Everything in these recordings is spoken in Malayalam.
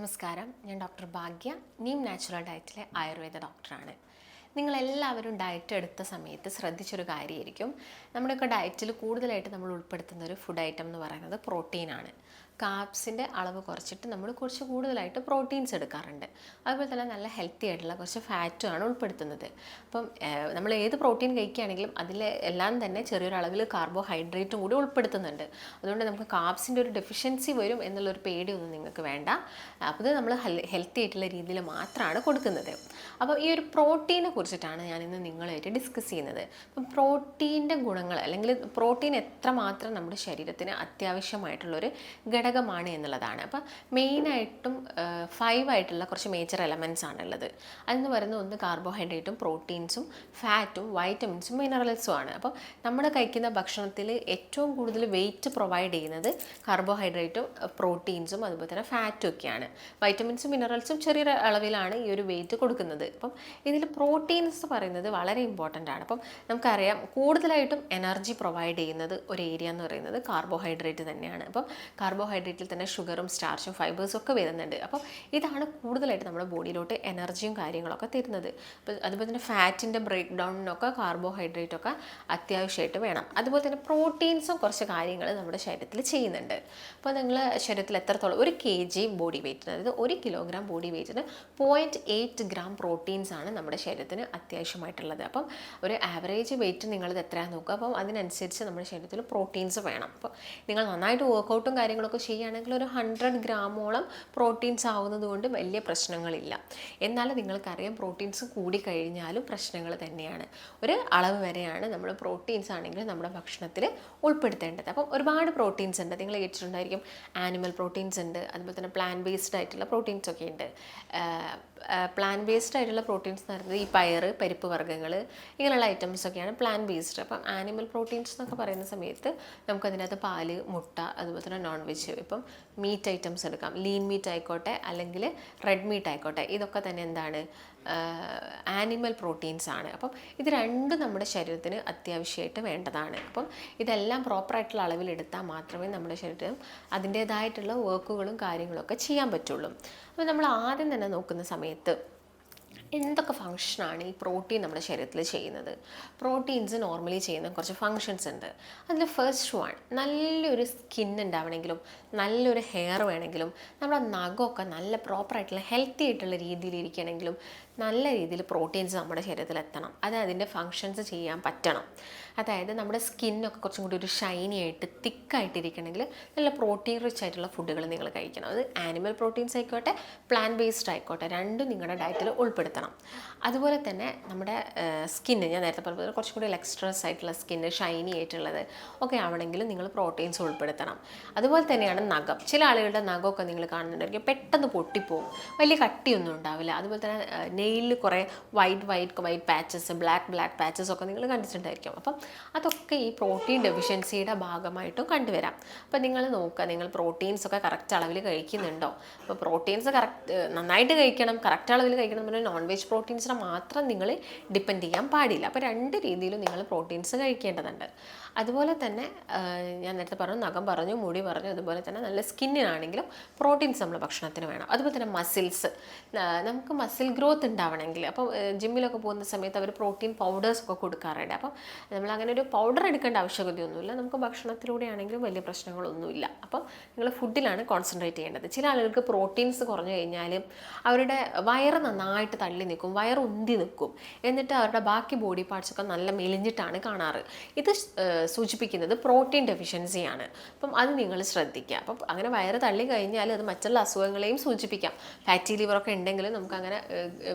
നമസ്കാരം. ഞാൻ ഡോക്ടർ ഭാഗ്യ. നീം നാച്ചുറൽ ഡയറ്റിലെ ആയുർവേദ ഡോക്ടറാണ്. നിങ്ങളെല്ലാവരും ഡയറ്റ് എടുത്ത സമയത്ത് ശ്രദ്ധിച്ചൊരു കാര്യമായിരിക്കും. നമ്മുടെയൊക്കെ ഡയറ്റിൽ കൂടുതലായിട്ട് നമ്മൾ ഉൾപ്പെടുത്തുന്ന ഒരു ഫുഡ് ഐറ്റം എന്ന് പറയുന്നത് പ്രോട്ടീനാണ്. കാപ്സിന്റെ അളവ് കുറച്ചിട്ട് നമ്മൾ കുറച്ച് കൂടുതലായിട്ട് പ്രോട്ടീൻസ് എടുക്കാറുണ്ട്. അതുപോലെ തന്നെ നല്ല ഹെൽത്തി ആയിട്ടുള്ള കുറച്ച് ഫാറ്റുമാണ് ഉൾപ്പെടുത്തുന്നത്. അപ്പം നമ്മൾ ഏത് പ്രോട്ടീൻ കഴിക്കുകയാണെങ്കിലും അതിൽ എല്ലാം തന്നെ ചെറിയൊരളവിൽ കാർബോഹൈഡ്രേറ്റും കൂടി ഉൾപ്പെടുത്തുന്നുണ്ട്. അതുകൊണ്ട് നമുക്ക് കാപ്സിന്റെ ഒരു ഡെഫിഷ്യൻസി വരും എന്നുള്ളൊരു പേടിയൊന്നും നിങ്ങൾക്ക് വേണ്ട. അപ്പോൾ ഇത് നമ്മൾ ഹെൽത്തി ആയിട്ടുള്ള രീതിയിൽ മാത്രമാണ് കൊടുക്കുന്നത്. അപ്പോൾ ഈ ഒരു പ്രോട്ടീനെ കുറിച്ചിട്ടാണ് ഞാൻ ഇന്ന് നിങ്ങളായിട്ട് ഡിസ്കസ് ചെയ്യുന്നത്. അപ്പം പ്രോട്ടീന്റെ ഗുണങ്ങൾ അല്ലെങ്കിൽ പ്രോട്ടീൻ എത്രമാത്രം നമ്മുടെ ശരീരത്തിന് അത്യാവശ്യമായിട്ടുള്ളൊരു ഘടകമാണ് എന്നുള്ളതാണ്. അപ്പം മെയിനായിട്ടും ഫൈവ് ആയിട്ടുള്ള കുറച്ച് മേജർ എലമെന്റ്സ് ആണുള്ളത് അതെന്ന് പറയുന്നത് ഒന്ന് കാർബോഹൈഡ്രേറ്റും പ്രോട്ടീൻസും ഫാറ്റും വൈറ്റമിൻസും മിനറൽസും ആണ്. അപ്പം നമ്മൾ കഴിക്കുന്ന ഭക്ഷണത്തിൽ ഏറ്റവും കൂടുതൽ വെയിറ്റ് പ്രൊവൈഡ് ചെയ്യുന്നത് കാർബോഹൈഡ്രേറ്റും പ്രോട്ടീൻസും അതുപോലെ തന്നെ ഫാറ്റും ഒക്കെയാണ്. വൈറ്റമിൻസും മിനറൽസും ചെറിയ അളവിലാണ് ഈ ഒരു വെയിറ്റ് കൊടുക്കുന്നത്. അപ്പം ഇതിൽ പ്രോട്ടീൻസ് പറയുന്നത് വളരെ ഇമ്പോർട്ടന്റ് ആണ്. അപ്പം നമുക്കറിയാം കൂടുതലായിട്ടും എനർജി പ്രൊവൈഡ് ചെയ്യുന്നത് ഒരു ഏരിയ എന്ന് പറയുന്നത് കാർബോഹൈഡ്രേറ്റ് തന്നെയാണ്. അപ്പം കാർബോഹൈഡ്രേറ്റിൽ തന്നെ ഷുഗറും സ്റ്റാർച്ചും ഫൈബേഴ്സും ഒക്കെ വരുന്നുണ്ട്. അപ്പോൾ ഇതാണ് കൂടുതലായിട്ട് നമ്മുടെ ബോഡിയിലോട്ട് എനർജിയും കാര്യങ്ങളൊക്കെ തരുന്നത്. അപ്പോൾ അതുപോലെ തന്നെ ഫാറ്റിന്റെ ബ്രേക്ക് ഡൗണിനൊക്കെ കാർബോഹൈഡ്രേറ്റ് ഒക്കെ അത്യാവശ്യമായിട്ട് വേണം. അതുപോലെ തന്നെ പ്രോട്ടീൻസും കുറച്ച് കാര്യങ്ങൾ നമ്മുടെ ശരീരത്തിൽ ചെയ്യുന്നുണ്ട്. അപ്പോൾ നിങ്ങൾ ശരീരത്തിൽ എത്രത്തോളം ഒരു കെ ജി ബോഡി വെയ്റ്റിന് അതായത് ഒരു കിലോഗ്രാം ബോഡി വെയ്റ്റിന് പോയിന്റ് എയ്റ്റ് ഗ്രാം പ്രോട്ടീൻസ് ആണ് നമ്മുടെ ശരീരത്തിന് അത്യാവശ്യമായിട്ടുള്ളത്. അപ്പം ഒരു ആവറേജ് വെയിറ്റ് നിങ്ങളിത് എത്രയാണെന്ന് നോക്കുക. അപ്പം അതിനനുസരിച്ച് നമ്മുടെ ശരീരത്തിൽ പ്രോട്ടീൻസ് വേണം. അപ്പോൾ നിങ്ങൾ നന്നായിട്ട് വർക്കൗട്ടും കാര്യങ്ങളൊക്കെ ചെയ്യുകയാണെങ്കിൽ ഒരു ഹൺഡ്രഡ് ഗ്രാമോളം പ്രോട്ടീൻസ് ആവുന്നത് കൊണ്ട് വലിയ പ്രശ്നങ്ങളില്ല. എന്നാൽ നിങ്ങൾക്കറിയാം പ്രോട്ടീൻസ് കൂടിക്കഴിഞ്ഞാലും പ്രശ്നങ്ങൾ തന്നെയാണ്. ഒരു അളവ് വരെയാണ് നമ്മൾ പ്രോട്ടീൻസ് ആണെങ്കിൽ നമ്മുടെ ഭക്ഷണത്തിൽ ഉൾപ്പെടുത്തേണ്ടത്. അപ്പം ഒരുപാട് പ്രോട്ടീൻസ് ഉണ്ട്. നിങ്ങൾ കേട്ടിട്ടുണ്ടായിരിക്കും ആനിമൽ പ്രോട്ടീൻസ് ഉണ്ട്. അതുപോലെ തന്നെ പ്ലാൻ ബേസ്ഡ് ആയിട്ടുള്ള പ്രോട്ടീൻസ് ഒക്കെ ഉണ്ട്. പ്ലാൻ ബേസ്ഡ് ആയിട്ടുള്ള പ്രോട്ടീൻസ് എന്ന് പറയുന്നത് ഈ പയറ് പരിപ്പ് വർഗങ്ങൾ ഇങ്ങനെയുള്ള ഐറ്റംസ് ഒക്കെയാണ് പ്ലാൻ ബേസ്ഡ് അപ്പം ആനിമൽ പ്രോട്ടീൻസ് എന്നൊക്കെ പറയുന്ന സമയത്ത് നമുക്കതിനകത്ത് പാൽ മുട്ട അതുപോലെ തന്നെ നോൺ വെജ് ഇപ്പം മീറ്റ് ഐറ്റംസ് എടുക്കാം. ലീൻ മീറ്റ് ആയിക്കോട്ടെ അല്ലെങ്കിൽ റെഡ് മീറ്റ് ആയിക്കോട്ടെ. ഇതൊക്കെ തന്നെ എന്താണ്? ആനിമൽ പ്രോട്ടീൻസ് ആണ്. അപ്പം ഇത് രണ്ടും നമ്മുടെ ശരീരത്തിന് അത്യാവശ്യമായിട്ട് വേണ്ടതാണ്. അപ്പം ഇതെല്ലാം പ്രോപ്പറായിട്ടുള്ള അളവിലെടുത്താൽ മാത്രമേ നമ്മുടെ ശരീരം അതിന്റേതായിട്ടുള്ള വർക്കുകളും കാര്യങ്ങളൊക്കെ ചെയ്യാൻ പറ്റുള്ളൂ. അപ്പോൾ നമ്മൾ ആദ്യം തന്നെ നോക്കുന്ന സമയത്ത് എന്തൊക്കെ ഫങ്ഷനാണ് ഈ പ്രോട്ടീൻ നമ്മുടെ ശരീരത്തിൽ ചെയ്യുന്നത്? പ്രോട്ടീൻസ് നോർമലി ചെയ്യുന്ന കുറച്ച് ഫങ്ഷൻസ് ഉണ്ട്. അതിൽ ഫസ്റ്റ് വൺ നല്ലൊരു സ്കിൻ ഉണ്ടാവണമെങ്കിലും നല്ലൊരു ഹെയർ വേണമെങ്കിലും നമ്മുടെ നഖമൊക്കെ നല്ല പ്രോപ്പറായിട്ടുള്ള ഹെൽത്തി ആയിട്ടുള്ള രീതിയിൽ ഇരിക്കണമെങ്കിലും നല്ല രീതിയിൽ പ്രോട്ടീൻസ് നമ്മുടെ ശരീരത്തിൽ എത്തണം. അത് അതിന്റെ ഫങ്ഷൻസ് ചെയ്യാൻ പറ്റണം. അതായത് നമ്മുടെ സ്കിന്നൊക്കെ കുറച്ചും കൂടി ഒരു ഷൈനി ആയിട്ട് തിക്കായിട്ടിരിക്കണമെങ്കിൽ നല്ല പ്രോട്ടീൻ റിച്ച് ആയിട്ടുള്ള ഫുഡുകൾ നിങ്ങൾ കഴിക്കണം. അത് ആനിമൽ പ്രോട്ടീൻസ് ആയിക്കോട്ടെ പ്ലാൻ ബേസ്ഡ് ആയിക്കോട്ടെ രണ്ടും നിങ്ങളുടെ ഡയറ്റിൽ ഉൾപ്പെടുത്തണം. അതുപോലെ തന്നെ നമ്മുടെ സ്കിന്ന് ഞാൻ നേരത്തെ പറഞ്ഞത് കുറച്ചും കൂടി ലെക്സ്ട്രസ് ആയിട്ടുള്ള സ്കിന്ന് ഷൈനി ആയിട്ടുള്ളത് ഒക്കെ ആവണമെങ്കിൽ നിങ്ങൾ പ്രോട്ടീൻസ് ഉൾപ്പെടുത്തണം. അതുപോലെ തന്നെയാണ് നഖം. ചില ആളുകളുടെ നഖമൊക്കെ നിങ്ങൾ കാണുന്നുണ്ടായിരിക്കും പെട്ടെന്ന് പൊട്ടിപ്പോവും. വലിയ കട്ടിയൊന്നും ഉണ്ടാവില്ല. അതുപോലെ തന്നെ നെയിലിൽ കുറേ white white white patches black black patches ഒക്കെ നിങ്ങൾ കണ്ടിട്ടുണ്ടായിരിക്കും. അപ്പം അതൊക്കെ ഈ പ്രോട്ടീൻ ഡെഫിഷ്യൻസിയുടെ ഭാഗമായിട്ടും കണ്ടുവരാം. അപ്പം നിങ്ങൾ നോക്കുക നിങ്ങൾ പ്രോട്ടീൻസ് ഒക്കെ കറക്റ്റ് അളവിൽ കഴിക്കുന്നുണ്ടോ? അപ്പോൾ പ്രോട്ടീൻസ് കറക്റ്റ് നന്നായിട്ട് കഴിക്കണം കറക്റ്റ് അളവിൽ കഴിക്കണം എന്ന് പറഞ്ഞാൽ നോൺ വെജ് പ്രോട്ടീൻസിനെ മാത്രം നിങ്ങൾ ഡിപ്പെൻഡ് ചെയ്യാൻ പാടില്ല. അപ്പോൾ രണ്ട് രീതിയിലും നിങ്ങൾ പ്രോട്ടീൻസ് കഴിക്കേണ്ടതുണ്ട്. അതുപോലെ തന്നെ ഞാൻ നേരത്തെ പറഞ്ഞു നഖം പറഞ്ഞു മുടി പറഞ്ഞു അതുപോലെ തന്നെ നല്ല സ്കിന്നിനാണെങ്കിലും പ്രോട്ടീൻസ് നമ്മൾ ഭക്ഷണത്തിന് വേണം. അതുപോലെ തന്നെ മസിൽസ്. നമുക്ക് മസിൽ ഗ്രോത്ത് ഉണ്ടാവണമെങ്കിൽ അപ്പോൾ ജിമ്മിലൊക്കെ പോകുന്ന സമയത്ത് അവർ പ്രോട്ടീൻ പൗഡേഴ്സ് ഒക്കെ കൊടുക്കാറുണ്ട്. അപ്പം നമ്മൾ അങ്ങനെ ഒരു പൗഡർ എടുക്കേണ്ട ആവശ്യകതയൊന്നുമില്ല. നമുക്ക് ഭക്ഷണത്തിലൂടെ ആണെങ്കിലും വലിയ പ്രശ്നങ്ങളൊന്നുമില്ല. അപ്പം നിങ്ങൾ ഫുഡിലാണ് കോൺസെൻട്രേറ്റ് ചെയ്യേണ്ടത്. ചില ആളുകൾക്ക് പ്രോട്ടീൻസ് കുറഞ്ഞു കഴിഞ്ഞാൽ അവരുടെ വയറ് നന്നായിട്ട് തള്ളി നിൽക്കും വയറ് ഉന്തി നിൽക്കും. എന്നിട്ട് അവരുടെ ബാക്കി ബോഡി പാർട്സ് ഒക്കെ നല്ല മെലിഞ്ഞിട്ടാണ് കാണാറ്. ഇത് സൂചിപ്പിക്കുന്നത് പ്രോട്ടീൻ ഡെഫിഷ്യൻസിയാണ്. അപ്പം അത് നിങ്ങൾ ശ്രദ്ധിക്കുക. അപ്പം അങ്ങനെ വയറ് തള്ളി കഴിഞ്ഞാൽ അത് മറ്റുള്ള അസുഖങ്ങളെയും സൂചിപ്പിക്കാം. ഫാറ്റി ലിവറൊക്കെ ഉണ്ടെങ്കിൽ നമുക്ക് അങ്ങനെ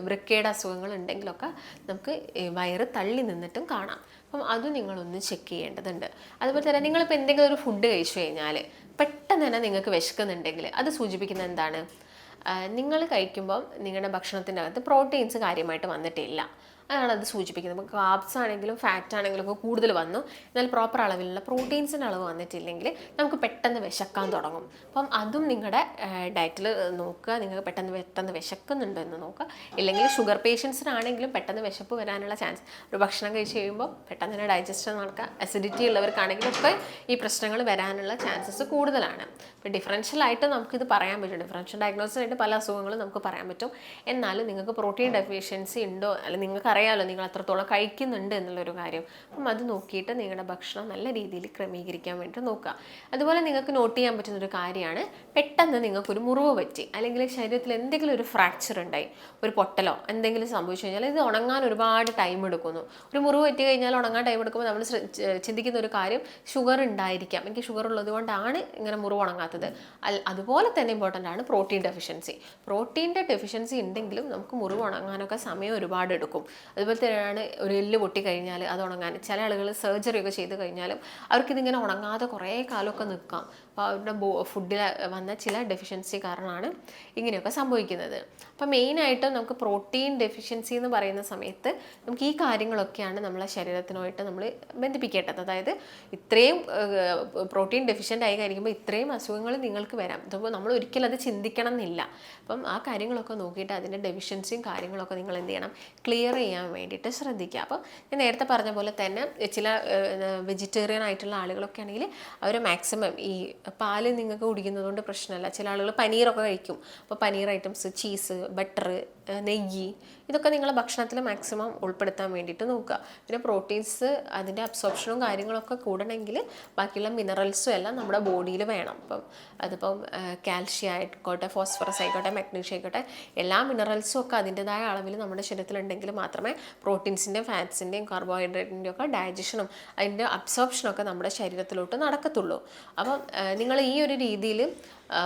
വൃക്കയുടെ അസുഖങ്ങൾ ഉണ്ടെങ്കിലൊക്കെ നമുക്ക് വയറ് തള്ളി നിന്നിട്ടും കാണാം. അപ്പം അത് നിങ്ങളൊന്ന് ചെക്ക് ചെയ്യേണ്ടതുണ്ട്. അതുപോലെ തന്നെ നിങ്ങളിപ്പോൾ എന്തെങ്കിലും ഒരു ഫുഡ് കഴിച്ചു കഴിഞ്ഞാൽ പെട്ടെന്ന് തന്നെ നിങ്ങൾക്ക് വിശക്കുന്നുണ്ടെങ്കിൽ അത് സൂചിപ്പിക്കുന്നത് എന്താണ്? നിങ്ങൾ കഴിക്കുമ്പം നിങ്ങളുടെ ഭക്ഷണത്തിന്റെ അകത്ത് പ്രോട്ടീൻസ് കാര്യമായിട്ട് വന്നിട്ടില്ല. അതാണ് അത് സൂചിപ്പിക്കുന്നത്. ഇപ്പോൾ കാർബ്സ് ആണെങ്കിലും ഫാറ്റ് ആണെങ്കിലും ഒക്കെ കൂടുതൽ വന്നു. എന്നാൽ പ്രോപ്പർ അളവിലുള്ള പ്രോട്ടീൻസിന്റെ അളവ് വന്നിട്ടില്ലെങ്കിൽ നമുക്ക് പെട്ടെന്ന് വിശക്കാൻ തുടങ്ങും. അപ്പം അതും നിങ്ങളുടെ ഡയറ്റിൽ നോക്കുക. നിങ്ങൾക്ക് പെട്ടെന്ന് പെട്ടെന്ന് വിശക്കുന്നുണ്ടോ എന്ന് നോക്കുക. ഇല്ലെങ്കിൽ ഷുഗർ പേഷ്യൻസിനാണെങ്കിലും പെട്ടെന്ന് വിശപ്പ് വരാനുള്ള ചാൻസ് ഒരു ഭക്ഷണം കഴിച്ച് കഴിയുമ്പോൾ പെട്ടെന്ന് തന്നെ ഡൈജസ്റ്റ് നടക്കുക. അസിഡിറ്റി ഉള്ളവർക്കാണെങ്കിലും ഒക്കെ ഈ പ്രശ്നങ്ങൾ വരാനുള്ള ചാൻസസ് കൂടുതലാണ്. ഇപ്പോൾ ഡിഫറൻഷ്യലായിട്ട് നമുക്കിത് പറയാൻ പറ്റും. ഡിഫറൻഷ്യൽ ഡയഗ്നോസിസ് ആയിട്ട് പല അസുഖങ്ങളും നമുക്ക് പറയാൻ പറ്റും. എന്നാലും നിങ്ങൾക്ക് പ്രോട്ടീൻ ഡെഫിഷ്യൻസി ഉണ്ടോ? അല്ലെങ്കിൽ നിങ്ങൾക്ക് അറിയാമല്ലോ നിങ്ങൾ അത്രത്തോളം കഴിക്കുന്നുണ്ട് എന്നുള്ളൊരു കാര്യം. അപ്പം അത് നോക്കിയിട്ട് നിങ്ങളുടെ ഭക്ഷണം നല്ല രീതിയിൽ ക്രമീകരിക്കാൻ വേണ്ടി നോക്കുക. അതുപോലെ നിങ്ങൾക്ക് നോട്ട് ചെയ്യാൻ പറ്റുന്ന ഒരു കാര്യമാണ് പെട്ടെന്ന് നിങ്ങൾക്കൊരു മുറിവ് പറ്റി അല്ലെങ്കിൽ ശരീരത്തിൽ എന്തെങ്കിലും ഒരു ഫ്രാക്ചർ ഉണ്ടായി ഒരു പൊട്ടലോ എന്തെങ്കിലും സംഭവിച്ചു കഴിഞ്ഞാൽ ഇത് ഉണങ്ങാൻ ഒരുപാട് ടൈം എടുക്കുന്നു. ഒരു മുറിവ് പറ്റി കഴിഞ്ഞാൽ ഉണങ്ങാൻ ടൈം എടുക്കുമ്പോൾ നമ്മൾ ചിന്തിക്കുന്ന ഒരു കാര്യം ഷുഗർ ഉണ്ടായിരിക്കാം. എനിക്ക് ഷുഗർ ഉള്ളത് കൊണ്ടാണ് ഇങ്ങനെ മുറിവ് ഉണങ്ങാത്തത്. അതുപോലെ തന്നെ ഇമ്പോർട്ടന്റ് ആണ് പ്രോട്ടീൻ ഡെഫിഷ്യൻസി പ്രോട്ടീന്റെ ഡെഫിഷ്യൻസി ഉണ്ടെങ്കിലും നമുക്ക് മുറിവ് ഉണങ്ങാനൊക്കെ സമയം ഒരുപാട് എടുക്കും. അതുപോലെ തന്നെയാണ് ഒരു എല്ല് പൊട്ടിക്കഴിഞ്ഞാൽ അത് ഉണങ്ങാൻ. ചില ആളുകൾ സർജറി ഒക്കെ ചെയ്ത് കഴിഞ്ഞാലും അവർക്കിതിങ്ങനെ ഉണങ്ങാതെ കുറേ കാലമൊക്കെ നിൽക്കാം അവരുടെ ബോ ഫുഡിൽ വന്ന ചില ഡെഫിഷ്യൻസി കാരണമാണ് ഇങ്ങനെയൊക്കെ സംഭവിക്കുന്നത്. അപ്പോൾ മെയിനായിട്ട് നമുക്ക് പ്രോട്ടീൻ ഡെഫിഷ്യൻസി എന്ന് പറയുന്ന സമയത്ത് നമുക്ക് ഈ കാര്യങ്ങളൊക്കെയാണ് നമ്മളെ ശരീരത്തിനുമായിട്ട് നമ്മൾ ബന്ധിപ്പിക്കേണ്ടത്. അതായത് ഇത്രയും പ്രോട്ടീൻ ഡെഫിഷ്യന്റ് ആയി കഴിയുമ്പോൾ ഇത്രയും അസുഖങ്ങൾ നിങ്ങൾക്ക് വരാം. അപ്പോൾ നമ്മൾ ഒരിക്കലും അത് ചിന്തിക്കണം എന്നില്ല അപ്പം ആ കാര്യങ്ങളൊക്കെ നോക്കിയിട്ട് അതിന്റെ ഡെഫിഷ്യൻസിയും കാര്യങ്ങളൊക്കെ നിങ്ങൾ എന്ത് ചെയ്യണം? ക്ലിയർ ചെയ്യാൻ വേണ്ടിയിട്ട് ശ്രദ്ധിക്കുക. അപ്പോൾ ഞാൻ നേരത്തെ പറഞ്ഞ പോലെ തന്നെ ചില വെജിറ്റേറിയൻ ആയിട്ടുള്ള ആളുകളൊക്കെ ആണെങ്കിൽ അവർ മാക്സിമം ഈ പാൽ നിങ്ങൾക്ക് കുടിക്കുന്നതുകൊണ്ട് പ്രശ്നമല്ല. ചില ആളുകൾ പനീറൊക്കെ കഴിക്കും. അപ്പോൾ പനീർ ഐറ്റംസ് ചീസ് ബട്ടർ നെയ്യ് ഇതൊക്കെ നിങ്ങൾ ഭക്ഷണത്തിൽ മാക്സിമം ഉൾപ്പെടുത്താൻ വേണ്ടിയിട്ട് നോക്കുക. പിന്നെ പ്രോട്ടീൻസ് അതിന്റെ അബ്സോർപ്ഷനും കാര്യങ്ങളൊക്കെ കൂടണമെങ്കിൽ ബാക്കിയുള്ള മിനറൽസും എല്ലാം നമ്മുടെ ബോഡിയിൽ വേണം. അപ്പം അതിപ്പം കാൽഷ്യം ആയിക്കോട്ടെ ഫോസ്ഫറസ് ആയിക്കോട്ടെ മാഗ്നീഷ്യം ആയിക്കോട്ടെ എല്ലാ മിനറൽസും ഒക്കെ അതിന്റെതായ അളവിൽ നമ്മുടെ ശരീരത്തിലുണ്ടെങ്കിൽ മാത്രമേ പ്രോട്ടീൻസിന്റെയും ഫാറ്റ്സിന്റെയും കാർബോഹൈഡ്രേറ്റിന്റെയും ഒക്കെ ഡൈജഷനും അതിന്റെ അബ്സോർപ്ഷനും ഒക്കെ നമ്മുടെ ശരീരത്തിലോട്ട് നടക്കത്തുള്ളൂ. അപ്പം നിങ്ങൾ ഈ ഒരു രീതിയിൽ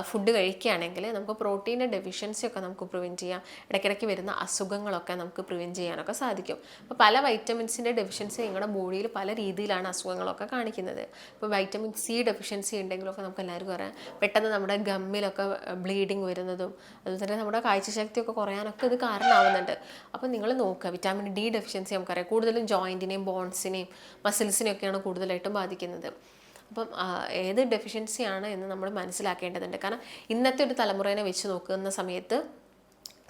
ഫുഡ് കഴിക്കുകയാണെങ്കിൽ നമുക്ക് പ്രോട്ടീന്റെ ഡെഫിഷ്യൻസി ഒക്കെ നമുക്ക് പ്രിവെന്റ് ചെയ്യാം. ഇടയ്ക്കിടയ്ക്ക് വരുന്ന അസുഖങ്ങളൊക്കെ നമുക്ക് പ്രിവെന്റ് ചെയ്യാനൊക്കെ സാധിക്കും. അപ്പോൾ പല വൈറ്റമിൻസിന്റെ ഡെഫിഷ്യൻസി നിങ്ങളുടെ ബോഡിയിൽ പല രീതിയിലാണ് അസുഖങ്ങളൊക്കെ കാണിക്കുന്നത്. ഇപ്പോൾ വൈറ്റമിൻ സി ഡെഫിഷ്യൻസി ഉണ്ടെങ്കിലൊക്കെ നമുക്ക് എല്ലാവർക്കും അറിയാം. പെട്ടെന്ന് നമ്മുടെ ഗമ്മിലൊക്കെ ബ്ലീഡിങ് വരുന്നതും അതുപോലെ തന്നെ നമ്മുടെ കാഴ്ചശക്തിയൊക്കെ കുറയാനൊക്കെ ഇത് കാരണമാവുന്നുണ്ട്. അപ്പോൾ നിങ്ങൾ നോക്കുക വിറ്റാമിൻ ഡി ഡെഫിഷ്യൻസി നമുക്കറിയാം. കൂടുതലും ജോയിന്റിനെയും ബോൺസിനെയും മസിൽസിനെയൊക്കെയാണ് കൂടുതലായിട്ടും ബാധിക്കുന്നത്. അപ്പം ഏത് ഡെഫിഷ്യൻസിയാണ് എന്ന് നമ്മൾ മനസ്സിലാക്കേണ്ടതുണ്ട്. കാരണം ഇന്നത്തെ ഒരു തലമുറേനെ വെച്ച് നോക്കുന്ന സമയത്ത്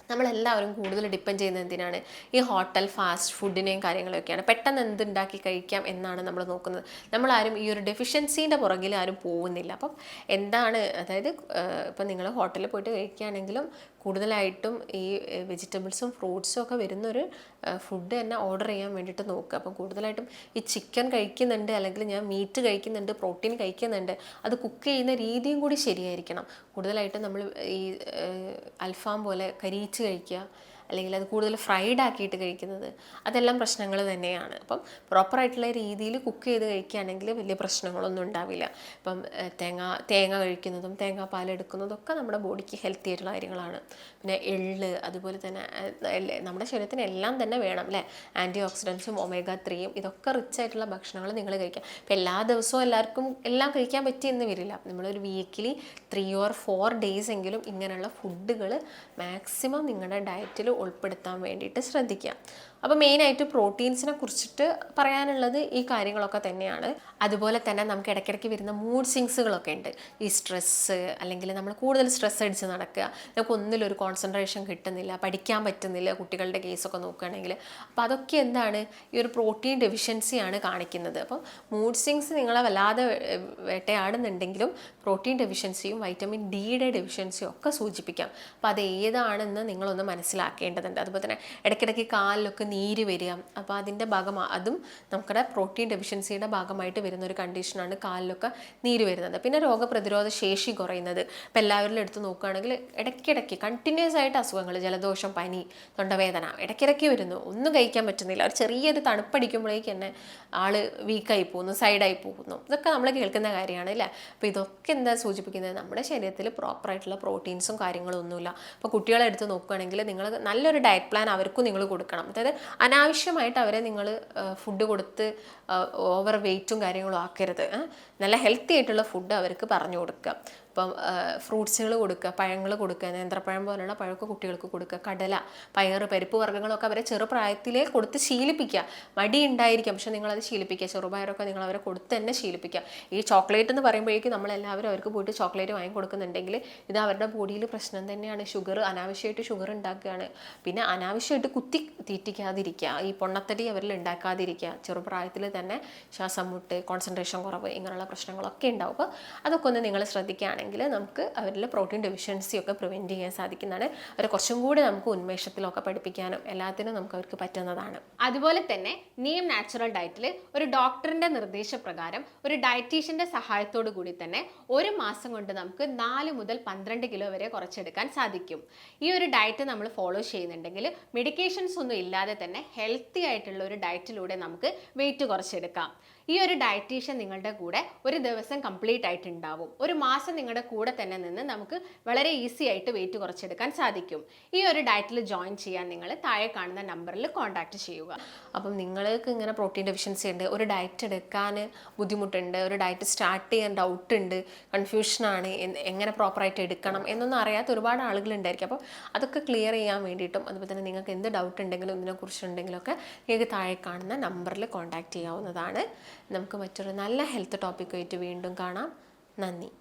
നമ്മളെല്ലാവരും കൂടുതൽ ഡിപ്പെൻഡ് ചെയ്യുന്നത് എന്തിനാണ്? ഈ ഹോട്ടൽ ഫാസ്റ്റ് ഫുഡിനെയും കാര്യങ്ങളൊക്കെയാണ് പെട്ടെന്ന് എന്തുണ്ടാക്കി കഴിക്കാം എന്നാണ് നമ്മൾ നോക്കുന്നത്. നമ്മളാരും ഈ ഒരു ഡെഫിഷ്യൻസീന്റെ പുറകിൽ ആരും പോകുന്നില്ല. അപ്പം എന്താണ് അതായത് ഇപ്പം നിങ്ങൾ ഹോട്ടലിൽ പോയിട്ട് കഴിക്കുകയാണെങ്കിലും കൂടുതലായിട്ടും ഈ വെജിറ്റബിൾസും ഫ്രൂട്ട്സും ഒക്കെ വരുന്നൊരു ഫുഡ് തന്നെ ഓർഡർ ചെയ്യാൻ വേണ്ടിയിട്ട് നോക്കുക. അപ്പം കൂടുതലായിട്ടും ഈ ചിക്കൻ കഴിക്കുന്നുണ്ട് അല്ലെങ്കിൽ ഞാൻ മീറ്റ് കഴിക്കുന്നുണ്ട് പ്രോട്ടീൻ കഴിക്കുന്നുണ്ട് അത് കുക്ക് ചെയ്യുന്ന രീതിയും കൂടി ശരിയായിരിക്കണം. കൂടുതലായിട്ടും നമ്മൾ ഈ അൽഫാം പോലെ കരിയിച്ച് കഴിക്കുക. അല്ലെങ്കിൽ അത് കൂടുതൽ ഫ്രൈഡ് ആക്കിയിട്ട് കഴിക്കുന്നത് അതെല്ലാം പ്രശ്നങ്ങൾ തന്നെയാണ്. അപ്പം പ്രോപ്പറായിട്ടുള്ള രീതിയിൽ കുക്ക് ചെയ്ത് കഴിക്കുകയാണെങ്കിൽ വലിയ പ്രശ്നങ്ങളൊന്നും ഉണ്ടാവില്ല. ഇപ്പം തേങ്ങ തേങ്ങ കഴിക്കുന്നതും തേങ്ങാപ്പാൽ എടുക്കുന്നതും ഒക്കെ നമ്മുടെ ബോഡിക്ക് ഹെൽത്തി ആയിട്ടുള്ള കാര്യങ്ങളാണ്. പിന്നെ എള്ള് അതുപോലെ തന്നെ നമ്മുടെ ശരീരത്തിന് എല്ലാം തന്നെ വേണം അല്ലേ? ആന്റി ഓക്സിഡൻസും ഒമേഗ ത്രീയും ഇതൊക്കെ റിച്ച് ആയിട്ടുള്ള ഭക്ഷണങ്ങൾ നിങ്ങൾ കഴിക്കുക. ഇപ്പം എല്ലാ ദിവസവും എല്ലാവർക്കും എല്ലാം കഴിക്കാൻ പറ്റിയെന്ന് വരില്ല. നമ്മളൊരു weekly three or four days എങ്കിലും ഇങ്ങനെയുള്ള ഫുഡുകൾ മാക്സിമം നിങ്ങളുടെ ഡയറ്റിൽ ഉൾപ്പെടുത്താൻ വേണ്ടിയിട്ട് ശ്രദ്ധിക്കുക അപ്പോൾ മെയിനായിട്ട് പ്രോട്ടീൻസിനെ കുറിച്ചിട്ട് പറയാനുള്ളത് ഈ കാര്യങ്ങളൊക്കെ തന്നെയാണ്. അതുപോലെ തന്നെ നമുക്ക് ഇടയ്ക്കിടയ്ക്ക് വരുന്ന മൂഡ് സിങ്സുകളൊക്കെ ഉണ്ട്. ഈ സ്ട്രെസ്സ് അല്ലെങ്കിൽ നമ്മൾ കൂടുതൽ സ്ട്രെസ് അടിച്ച് നടക്കുക. നമുക്ക് ഒന്നിലൊരു കോൺസെൻട്രേഷൻ കിട്ടുന്നില്ല പഠിക്കാൻ പറ്റുന്നില്ല കുട്ടികളുടെ കേസൊക്കെ നോക്കുകയാണെങ്കിൽ. അപ്പോൾ അതൊക്കെ എന്താണ്? ഈ ഒരു പ്രോട്ടീൻ ഡെഫിഷ്യൻസിയാണ് കാണിക്കുന്നത്. അപ്പോൾ മൂഡ് സിങ്സ് നിങ്ങളെ വല്ലാതെ വേട്ടയാടുന്നുണ്ടെങ്കിലും പ്രോട്ടീൻ ഡെഫിഷ്യൻസിയും വൈറ്റമിൻ ഡിയുടെ ഡെഫിഷ്യൻസിയും ഒക്കെ സൂചിപ്പിക്കാം. അപ്പോൾ അത് ഏതാണെന്ന് നിങ്ങളൊന്ന് മനസ്സിലാക്കേണ്ടതുണ്ട് അതുപോലെ തന്നെ ഇടയ്ക്കിടയ്ക്ക് കാലിലൊക്കെ നീര് വരിക. അപ്പോൾ അതിന്റെ ഭാഗമാണ് അതും നമ്മുടെ പ്രോട്ടീൻ ഡെഫിഷ്യൻസിയുടെ ഭാഗമായിട്ട് വരുന്ന ഒരു കണ്ടീഷനാണ് കാലിലൊക്കെ നീര് വരുന്നത്. പിന്നെ രോഗപ്രതിരോധ ശേഷി കുറയുന്നത്. ഇപ്പം എല്ലാവരിലും എടുത്ത് നോക്കുകയാണെങ്കിൽ ഇടയ്ക്കിടയ്ക്ക് കണ്ടിന്യൂസ് ആയിട്ട് അസുഖങ്ങൾ ജലദോഷം പനി തൊണ്ടവേദന ഇടയ്ക്കിടയ്ക്ക് വരുന്നു. ഒന്നും കഴിക്കാൻ പറ്റുന്നില്ല. ഒരു ചെറിയൊരു തണുപ്പടിക്കുമ്പോഴേക്ക് തന്നെ ആൾ വീക്കായി പോകുന്നു സൈഡായി പോകുന്നു. ഇതൊക്കെ നമ്മൾ കേൾക്കുന്ന കാര്യമാണ് അല്ലേ? അപ്പോൾ ഇതൊക്കെ എന്താ സൂചിപ്പിക്കുന്നത്? നമ്മുടെ ശരീരത്തിൽ പ്രോപ്പറായിട്ടുള്ള പ്രോട്ടീൻസും കാര്യങ്ങളും ഒന്നുമില്ല അപ്പോൾ കുട്ടികളെ എടുത്ത് നോക്കുകയാണെങ്കിൽ നിങ്ങൾ നല്ലൊരു ഡയറ്റ് പ്ലാൻ അവർക്കും നിങ്ങൾ കൊടുക്കണം. അതായത് അനാവശ്യമായിട്ട് അവരെ നിങ്ങൾ ഫുഡ് കൊടുത്ത് ഓവർ വെയിറ്റും കാര്യങ്ങളും ആക്കരുത്. നല്ല ഹെൽത്തി ആയിട്ടുള്ള ഫുഡ് അവർക്ക് പറഞ്ഞു കൊടുക്കുക. ഇപ്പം ഫ്രൂട്ട്സുകൾ കൊടുക്കുക പഴങ്ങൾ കൊടുക്കുക നേന്ത്രപ്പഴം പോലുള്ള പഴമൊക്കെ കുട്ടികൾക്ക് കൊടുക്കുക കടല പയർ പരിപ്പ് വർഗങ്ങളൊക്കെ അവരെ ചെറുപ്രായത്തിലേ കൊടുത്ത് ശീലിപ്പിക്കുക മടി ഉണ്ടായിരിക്കാം പക്ഷെ നിങ്ങളത് ശീലിപ്പിക്കുക ചെറുപയറൊക്കെ നിങ്ങൾ അവരെ കൊടുത്ത് തന്നെ ശീലിപ്പിക്കുക ഈ ചോക്ലേറ്റ് എന്ന് പറയുമ്പോഴേക്കും നമ്മളെല്ലാവരും അവർക്ക് പോയിട്ട് ചോക്ലേറ്റ് വാങ്ങി കൊടുക്കുന്നുണ്ടെങ്കിൽ ഇത് അവരുടെ ബോഡിയിൽ പ്രശ്നം തന്നെയാണ്. ഷുഗർ അനാവശ്യമായിട്ട് ഷുഗർ ഉണ്ടാക്കുകയാണ് പിന്നെ അനാവശ്യമായിട്ട് കുത്തി തീറ്റിക്കാതിരിക്കുക ഈ പൊണ്ണത്തടി അവരിൽ ഉണ്ടാക്കാതിരിക്കുക ചെറുപ്രായത്തിൽ തന്നെ ശ്വാസം മുട്ട് കോൺസെൻട്രേഷൻ കുറവ് ഇങ്ങനെയുള്ള പ്രശ്നങ്ങളൊക്കെ ഉണ്ടാവും അപ്പോൾ അതൊക്കെ ഒന്ന് നിങ്ങൾ ശ്രദ്ധിക്കുകയാണെങ്കിൽ നമുക്ക് അവരിൽ പ്രോട്ടീൻ ഡെഫിഷ്യൻസി ഒക്കെ പ്രിവെന്റ് ചെയ്യാൻ സാധിക്കുന്നതാണ്. അവരെ കുറച്ചും കൂടി നമുക്ക് ഉന്മേഷത്തിലൊക്കെ പഠിപ്പിക്കാനും എല്ലാത്തിനും നമുക്ക് അവർക്ക് പറ്റുന്നതാണ്. അതുപോലെ തന്നെ നീം നാച്ചുറൽ ഡയറ്റിൽ ഒരു ഡോക്ടറിന്റെ നിർദ്ദേശപ്രകാരം ഒരു ഡയറ്റീഷ്യന്റെ സഹായത്തോടു കൂടി തന്നെ ഒരു മാസം കൊണ്ട് നമുക്ക് നാല് മുതൽ പന്ത്രണ്ട് കിലോ വരെ കുറച്ചെടുക്കാൻ സാധിക്കും. ഈ ഒരു ഡയറ്റ് നമ്മൾ ഫോളോ ചെയ്യുന്നുണ്ടെങ്കിൽ മെഡിക്കേഷൻസ് ഒന്നും ഇല്ലാതെ തന്നെ ഹെൽത്തി ആയിട്ടുള്ള ഒരു ഡയറ്റിലൂടെ നമുക്ക് വെയിറ്റ് കുറച്ചെടുക്കാം. ഈ ഒരു ഡയറ്റീഷ്യൻ നിങ്ങളുടെ കൂടെ ഒരു ദിവസം കംപ്ലീറ്റ് ആയിട്ട് ഉണ്ടാവും ഒരു മാസം നിങ്ങളുടെ കൂടെ തന്നെ നിന്ന് നമുക്ക് വളരെ ഈസി ആയിട്ട് വെയിറ്റ് കുറച്ചെടുക്കാൻ സാധിക്കും. ഈ ഒരു ഡയറ്റിൽ ജോയിൻ ചെയ്യാൻ നിങ്ങൾ താഴെ കാണുന്ന നമ്പറിൽ കോൺടാക്ട് ചെയ്യുക. അപ്പം നിങ്ങൾക്ക് ഇങ്ങനെ പ്രോട്ടീൻ ഡെഫിഷ്യൻസി ഉണ്ട് ഒരു ഡയറ്റ് എടുക്കാൻ ബുദ്ധിമുട്ടുണ്ട് ഒരു ഡയറ്റ് സ്റ്റാർട്ട് ചെയ്യാൻ ഡൗട്ട് ഉണ്ട് കൺഫ്യൂഷനാണ് എങ്ങനെ പ്രോപ്പറായിട്ട് എടുക്കണം എന്നൊന്നും അറിയാത്ത ഒരുപാട് ആളുകൾ ഉണ്ടായിരിക്കും. അപ്പോൾ അതൊക്കെ ക്ലിയർ ചെയ്യാൻ വേണ്ടിയിട്ടും അതുപോലെ തന്നെ നിങ്ങൾക്ക് എന്ത് ഡൗട്ട് ഉണ്ടെങ്കിലും ഇതിനെക്കുറിച്ചുണ്ടെങ്കിലൊക്കെ നിങ്ങൾക്ക് താഴെ കാണുന്ന നമ്പറിൽ കോൺടാക്ട് ചെയ്യാവുന്നതാണ്. നമുക്ക് മറ്റൊരു നല്ല ഹെൽത്ത് ടോപ്പിക്കുമായിട്ട് വീണ്ടും കാണാം. നന്ദി.